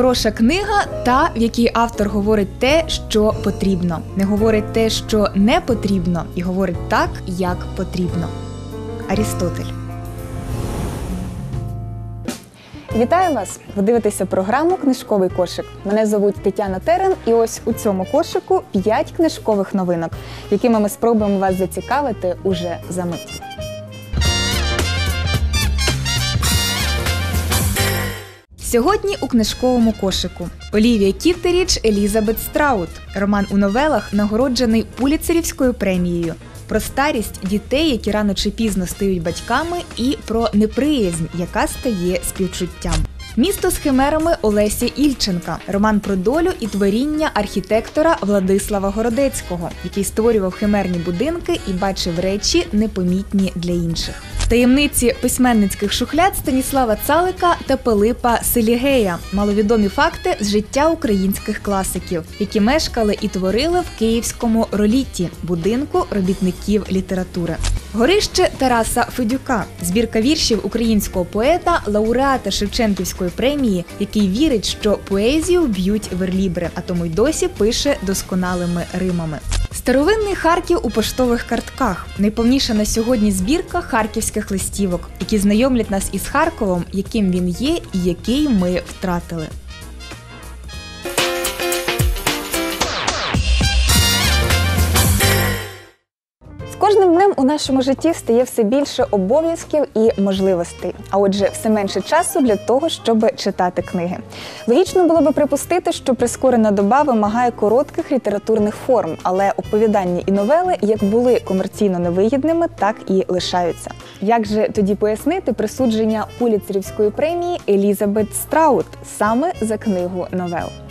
Хороша книга, та в якій автор говорить те, що потрібно, не говорить те, що не потрібно, і говорить так, як потрібно. Арістотель. Вітаю вас! Ви дивитеся програму Книжковий кошик. Мене звуть Тетяна Терен, і ось у цьому кошику 5 книжкових новинок, якими ми спробуємо вас зацікавити уже за мить. Сьогодні у книжковому кошику Олівія Кіттеріч, Елізабет Страут. Роман у новелах нагороджений Пуліцерівською премією. Про старість дітей, які рано чи пізно стають батьками, і про неприязнь, яка стає співчуттям. Місто з химерами Олесі Ільченка. Роман про долю і творіння архітектора Владислава Городецького, який створював химерні будинки і бачив речі непомітні для інших. Таємниці письменницьких шухляд Станіслава Цалика та Пилипа Селігея маловідомі факти з життя українських класиків, які мешкали і творили в київському ролітті будинку робітників літератури. Горище Тараса Федюка, збірка віршів українського поета, лауреата Шевченківської премії, який вірить, що поезію б'ють верлібри, а тому й досі пише досконалими римами. Старовинний Харків у поштових картках найповніша на сьогодні збірка харківських листівок, які знайомлять нас із Харковом, яким він є і який ми втратили. Кожним днем у нашому житті стає все більше обов'язків і можливостей, а отже, все менше часу для того, щоб читати книги. Логічно було би припустити, що прискорена доба вимагає коротких літературних форм, але оповідання і новели як були комерційно невигідними, так і лишаються. Як же тоді пояснити присудження Пуліцерівської премії Елізабет Страут саме за книгу новел?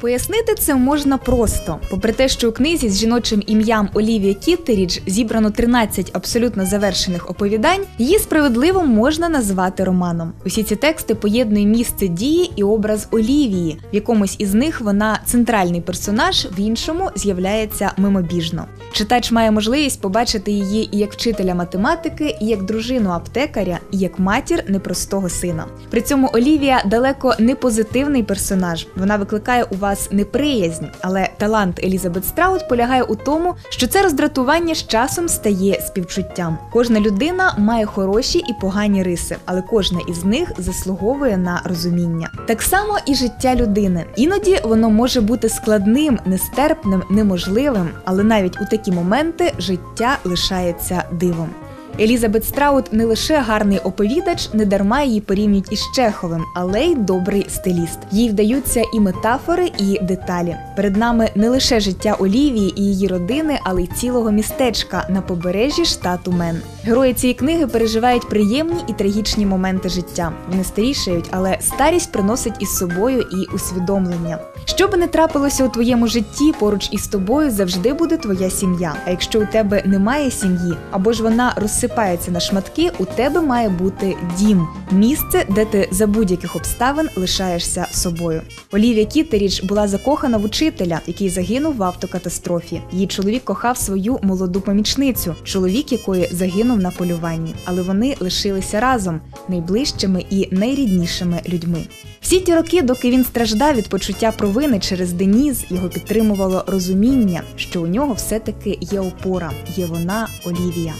Пояснити це можна просто. Попри те, що у книзі з жіночим ім'ям Олівія Кіттерідж зібрано 13 абсолютно завершених оповідань, її справедливо можна назвати романом. Усі ці тексти поєднує місце дії і образ Олівії. В якомусь із них вона центральний персонаж, в іншому з'являється мимобіжно. Читач має можливість побачити її і як вчителя математики, і як дружину аптекаря, і як матір непростого сина. При цьому Олівія далеко не позитивний персонаж. Вона викликає у вас неприязнь, але талант Елізабет Страут полягає у тому, що це роздратування з часом стає співчуттям. Кожна людина має хороші і погані риси, але кожна із них заслуговує на розуміння. Так само і життя людини. Іноді воно може бути складним, нестерпним, неможливим, але навіть у такі моменти життя лишається дивом. Елізабет Страут не лише гарний оповідач, не дарма її порівнюють із Чеховим, але й добрий стиліст. Їй вдаються і метафори, і деталі. Перед нами не лише життя Олівії і її родини, але й цілого містечка на побережжі штату Мен. Герої цієї книги переживають приємні і трагічні моменти життя. Вони старішають, але старість приносить із собою і усвідомлення. Що би не трапилося у твоєму житті, поруч із тобою завжди буде твоя сім'я. А якщо у тебе немає сім'ї, або ж вона розсипається на шматки, у тебе має бути дім, місце, де ти за будь-яких обставин лишаєшся собою. Олівія Кітеріч була закохана в учителя, який загинув в автокатастрофі. Її чоловік кохав свою молоду помічницю, чоловік якої загинув на полюванні, але вони лишилися разом найближчими і найріднішими людьми. Всі ті роки, доки він страждав від почуття провини через Деніс, його підтримувало розуміння, що у нього все-таки є опора, є вона Олівія.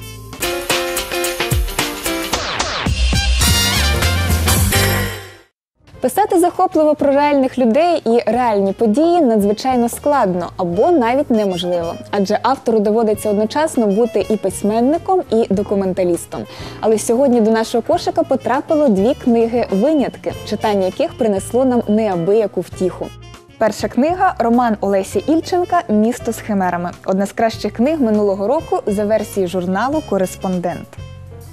Писати захопливо про реальних людей і реальні події надзвичайно складно або навіть неможливо, адже автору доводиться одночасно бути і письменником, і документалістом. Але сьогодні до нашого кошика потрапило дві книги винятки, читання яких принесло нам неабияку втіху. Перша книга роман Олесі Ільченка Місто з химерами. Одна з кращих книг минулого року за версією журналу Кореспондент.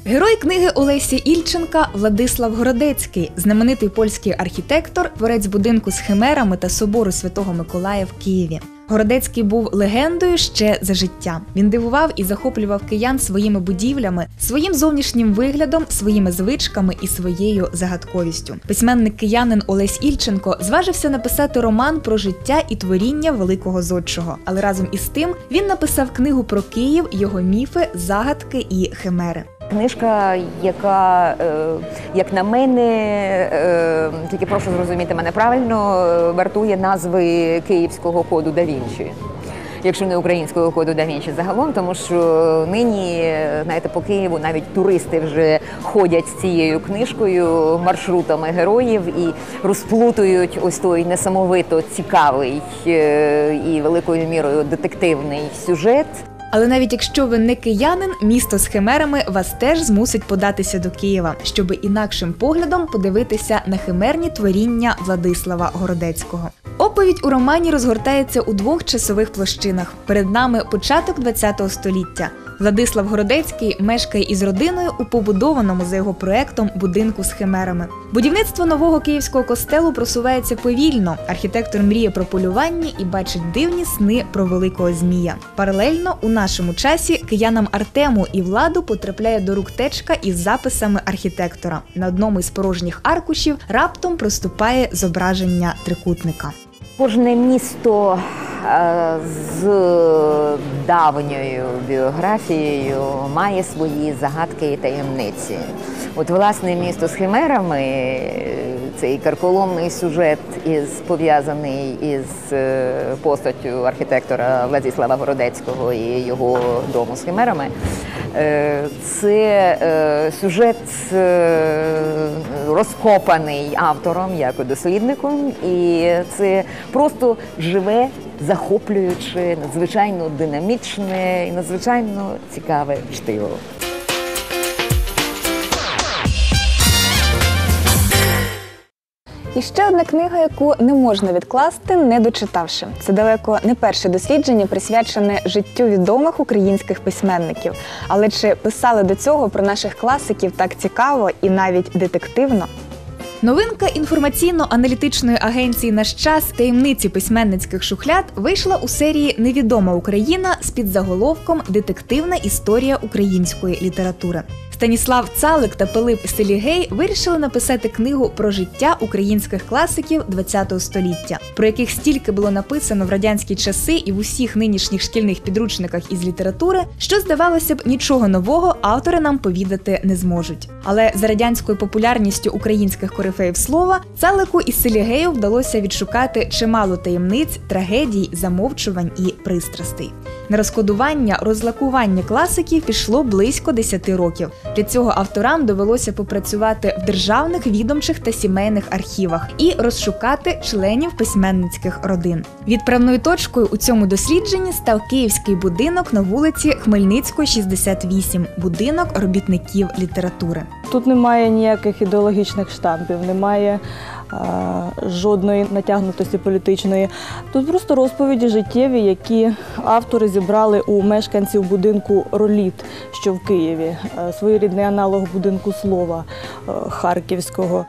Герой книги Олесі Ільченка Владислав Городецький, знаменитий польський архітектор, творець будинку з химерами та собору Святого Миколая в Києві. Городецький був легендою ще за життя. Він дивував і захоплював киян своїми будівлями, своїм зовнішнім виглядом, своїми звичками і своєю загадковістю. Письменник киянин Олесь Ільченко зважився написати роман про життя і творіння великого зодчого. Але разом із тим він написав книгу про Київ, його міфи, загадки і химери. Книжка, яка, е, як на мене, е, тільки прошу зрозуміти мене правильно, е, вартує назви Київського коду да Вінчі. Якщо не українського коду да Вінчі загалом, тому що нині, знаєте, по Києву навіть туристи вже ходять з цією книжкою маршрутами героїв і розплутують ось той несамовито цікавий і великою мірою детективний сюжет. Але навіть якщо ви не киянин, місто з химерами вас теж змусить податися до Києва, щоб інакшим поглядом подивитися на химерні творіння Владислава Городецького. Оповідь у романі розгортається у двох часових площинах. Перед нами початок ХХ століття. Владислав Городецький мешкає із родиною у побудованому за його проектом будинку з химерами. Будівництво нового київського костелу просувається повільно. Архітектор мріє про полювання і бачить дивні сни про великого змія. Паралельно у нашому часі киянам Артему і владу потрапляє до рук течка із записами архітектора. На одному із порожніх аркушів раптом проступає зображення трикутника. Кожне місто з давньою біографією має свої загадки і таємниці. От власне місто з химерами, е, цей карколомний сюжет із пов'язаний із е, постаттю архітектора Владислава Городецького і його дому з химерами. Е, Це е, сюжет розкопаний автором як дослідником, і це просто живе, захоплююче, надзвичайно динамічне і надзвичайно цікаве чтиво. І ще одна книга, яку не можна відкласти, не дочитавши. Це далеко не перше дослідження, присвячене життю відомих українських письменників. Але чи писали до цього про наших класиків так цікаво і навіть детективно? Новинка інформаційно-аналітичної агенції Наш час таємниці письменницьких шухляд вийшла у серії Невідома Україна з підзаголовком Детективна історія української літератури. Станіслав Цалик та Пилип Селігей вирішили написати книгу про життя українських класиків ХХ століття, про яких стільки було написано в радянські часи і в усіх нинішніх шкільних підручниках із літератури, що здавалося б, нічого нового автори нам повідати не зможуть. Але за радянською популярністю українських корифеїв слова Цалику і Селігею вдалося відшукати чимало таємниць, трагедій, замовчувань і пристрастей. На розкодування, розлакування класиків пішло близько 10 років. Для цього авторам довелося попрацювати в державних відомчих та сімейних архівах і розшукати членів письменницьких родин. Відправною точкою у цьому дослідженні став київський будинок на вулиці Хмельницької, 68, будинок робітників літератури. Тут немає ніяких ідеологічних штампів, немає е, жодної натягнутості політичної. Тут просто розповіді життєві, які автори зібрали у мешканців будинку Роліт, що в Києві, е, своєрідний аналог будинку слова е, Харківського.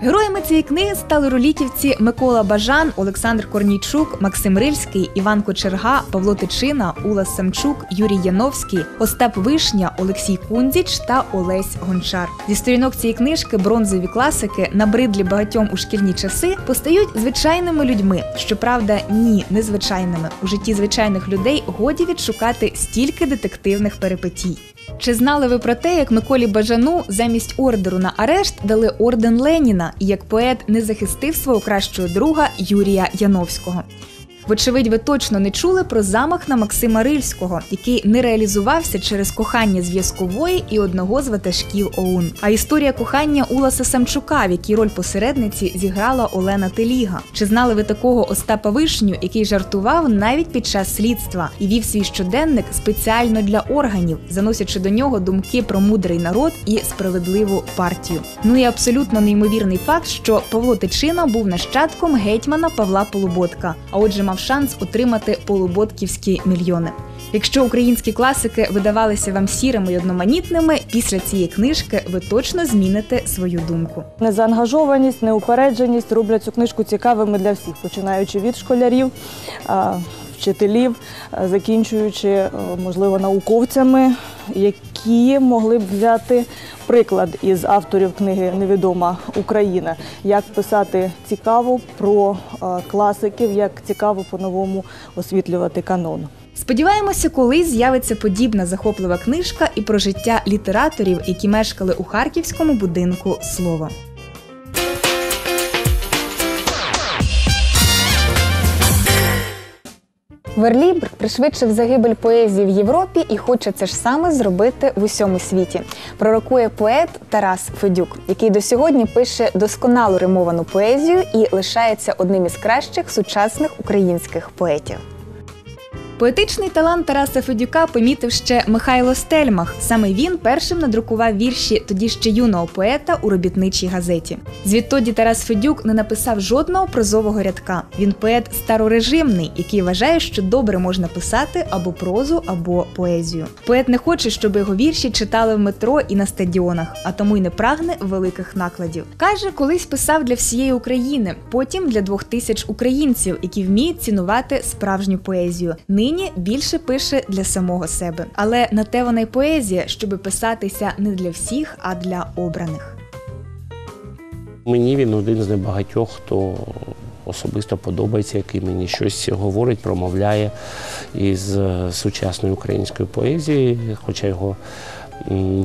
Героями цієї книги стали ролітівці Микола Бажан, Олександр Корнійчук, Максим Рильський, Іван Кочерга, Павло Тичина, Ула Самчук, Юрій Яновський, Остап Вишня, Олексій Кундзіч та Олесь Гончар. Зі сторінок цієї книжки бронзові класики, набридлі багатьом у шкільні часи, постають звичайними людьми. Щоправда, ні, незвичайними. У житті звичайних людей годі відшукати стільки детективних перипетій. Чи знали ви про те, як Миколі Бажану замість ордеру на арешт дали орден Леніна, і як поет не захистив свого кращого друга Юрія Яновського? Вочевидь, ви точно не чули про замах на Максима Рильського, який не реалізувався через кохання зв'язкової і одного з ватажків ОУН. А історія кохання Уласа Самчука, в якій роль посередниці зіграла Олена Теліга. Чи знали ви такого Остапа Вишню, який жартував навіть під час слідства і вів свій щоденник спеціально для органів, заносячи до нього думки про мудрий народ і справедливу партію? Ну і абсолютно неймовірний факт, що Павло Тичина був нащадком гетьмана Павла Полуботка, а отже, мав шанс отримати полуботківські мільйони. Якщо українські класики видавалися вам сірими й одноманітними, після цієї книжки ви точно зміните свою думку. Незаангажованість, неупередженість роблять цю книжку цікавими для всіх, починаючи від школярів, вчителів, закінчуючи, е, можливо, науковцями, які могли б взяти приклад із авторів книги Невідома Україна, як писати цікаво про е, класиків, як цікаво по-новому освітлювати канон. Сподіваємося, колись з'явиться подібна захоплива книжка і про життя літераторів, які мешкали у харківському будинку слова. Верлібр пришвидшив загибель поезії в Європі і хоче це ж саме зробити в усьому світі. Пророкує поет Тарас Федюк, який до сьогодні пише досконалу римовану поезію і лишається одним із кращих сучасних українських поетів. Поетичний талант Тараса Федюка помітив ще Михайло Стельмах. Саме він першим надрукував вірші тоді ще юного поета у робітничій газеті. Звідтоді Тарас Федюк не написав жодного прозового рядка. Він поет старорежимний, який вважає, що добре можна писати або прозу, або поезію. Поет не хоче, щоб його вірші читали в метро і на стадіонах, а тому й не прагне великих накладів. Каже, колись писав для всієї України, потім для двох тисяч українців, які вміють цінувати справжню поезію. Нині більше пише для самого себе. Але на те вона й поезія, щоби писатися не для всіх, а для обраних. Мені він один з небагатьох, хто особисто подобається, який мені щось говорить, промовляє із е, сучасної української поезії, хоча його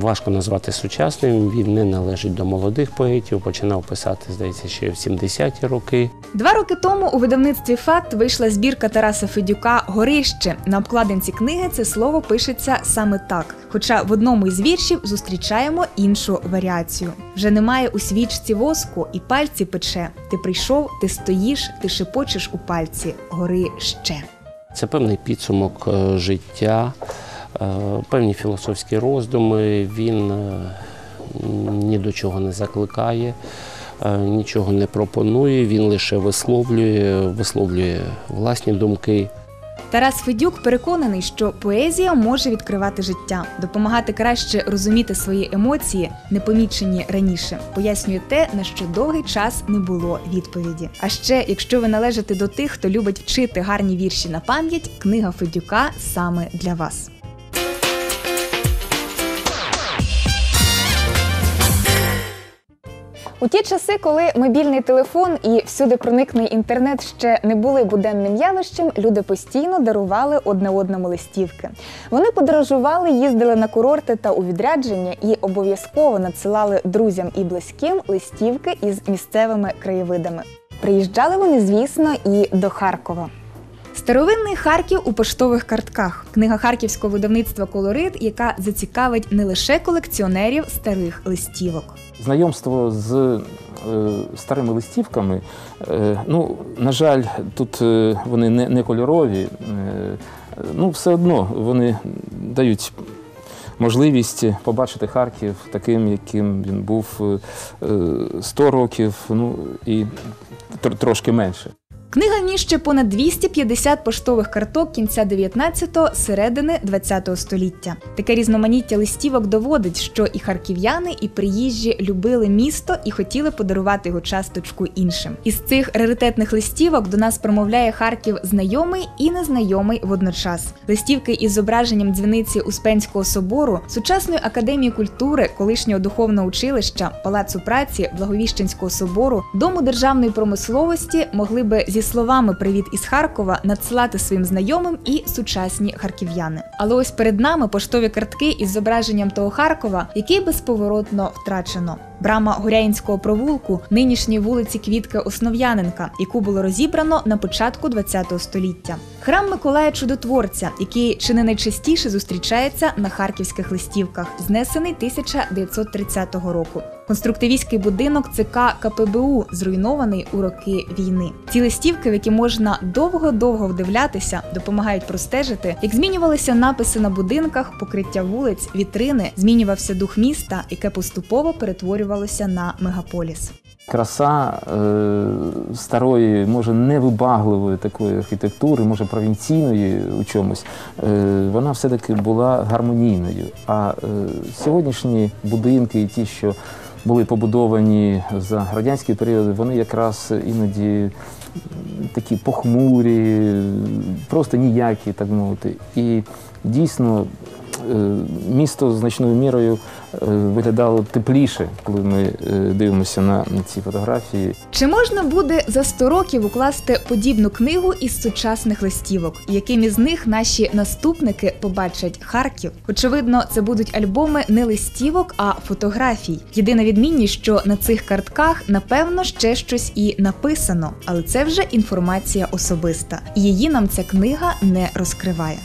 важко назвати сучасним. Він не належить до молодих поетів, починав писати, здається, ще в 70-ті роки. Два роки тому у видавництві Факт вийшла збірка Тараса Федюка Горище. На обкладинці книги це слово пишеться саме так. Хоча в одному із віршів зустрічаємо іншу варіацію. Вже немає у свічці воску, і пальці пече. Ти прийшов, ти стоїш, ти шепочеш у пальці. Гори ще. Це певний підсумок е, життя, певні філософські роздуми. Він е, ні до чого не закликає, е, нічого не пропонує, він лише висловлює, висловлює власні думки. Тарас Федюк переконаний, що поезія може відкривати життя, допомагати краще розуміти свої емоції, непомічені раніше, пояснює те, на що довгий час не було відповіді. А ще, якщо ви належите до тих, хто любить вчити гарні вірші на пам'ять, книга Федюка саме для вас. У ті часи, коли мобільний телефон і всюди проникний інтернет ще не були буденним явищем, люди постійно дарували одне одному листівки. Вони подорожували, їздили на курорти та у відрядження і обов'язково надсилали друзям і близьким листівки із місцевими краєвидами. Приїжджали вони, звісно, і до Харкова. Старовинний Харків у поштових картках. Книга харківського видавництва Колорит, яка зацікавить не лише колекціонерів старих листівок. Знайомство з е, старими листівками, е, ну, на жаль, тут е, вони не, не кольорові, е, ну, все одно вони дають можливість побачити Харків таким, яким він був е, е, 100 років, ну і трошки менше. Книга вміщує понад 250 поштових карток кінця 19-го, середини 20-го століття. Таке різноманіття листівок доводить, що і харків'яни, і приїжджі любили місто і хотіли подарувати його часточку іншим. Із цих раритетних листівок до нас промовляє Харків знайомий і незнайомий водночас. Листівки із зображенням дзвіниці Успенського собору, сучасної академії культури, колишнього духовного училища, палацу праці, Благовіщенського собору, дому державної промисловості могли би зі словами Привіт із Харкова надсилати своїм знайомим і сучасні харків'яни. Але ось перед нами поштові картки із зображенням того Харкова, який безповоротно втрачено. Брама Горяїнського провулку, нинішньої вулиці Квітки Основ'яненка, яку було розібрано на початку ХХ століття. Храм Миколая Чудотворця, який чи не найчастіше зустрічається на харківських листівках, знесений 1930 року. Конструктивістський будинок ЦК КПБУ, зруйнований у роки війни. Ці листівки, в які можна довго-довго вдивлятися, допомагають простежити, як змінювалися написи на будинках, покриття вулиць, вітрини, змінювався дух міста, яке поступово перетворювалося на мегаполіс. Краса е, старої, може, невибагливої такої архітектури, може провінційної у чомусь, е, вона все-таки була гармонійною. А е, сьогоднішні будинки, і ті, що були побудовані за радянський період, вони якраз іноді такі похмурі, просто ніякі, так мовити. І дійсно місто значною мірою е, виглядало тепліше, коли ми е, дивимося на ці фотографії. Чи можна буде за 100 років укласти подібну книгу із сучасних листівок? Яким із них наші наступники побачать Харків? Очевидно, це будуть альбоми не листівок, а фотографій. Єдина відмінність, що на цих картках напевно ще щось і написано, але це вже інформація особиста. Її нам ця книга не розкриває.